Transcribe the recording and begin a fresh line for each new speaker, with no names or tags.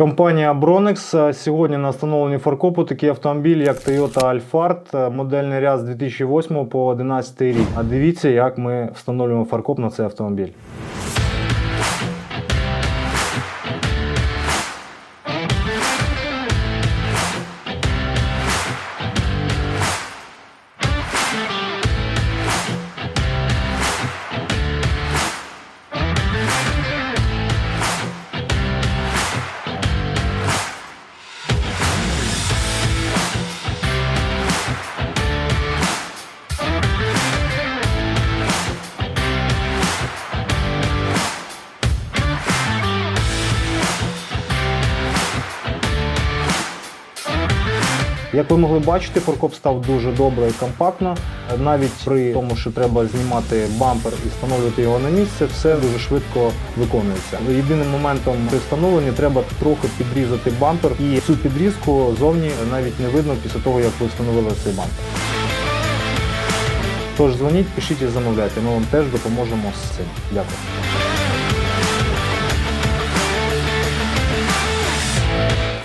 Компанія Bronex сьогодні на встановленні фаркопу такий автомобіль, як Toyota Alphard, модельний ряд з 2008 по 2011 рік. А дивіться, як ми встановлюємо фаркоп на цей автомобіль. Як ви могли бачити, фаркоп став дуже добре і компактно. Навіть при тому, що треба знімати бампер і встановлювати його на місце, все дуже швидко виконується. Єдиним моментом при встановленні треба трохи підрізати бампер, і цю підрізку зовні навіть не видно після того, як ви встановили цей бампер. Тож дзвоніть, пишіть і замовляйте. Ми вам теж допоможемо з цим. Дякую.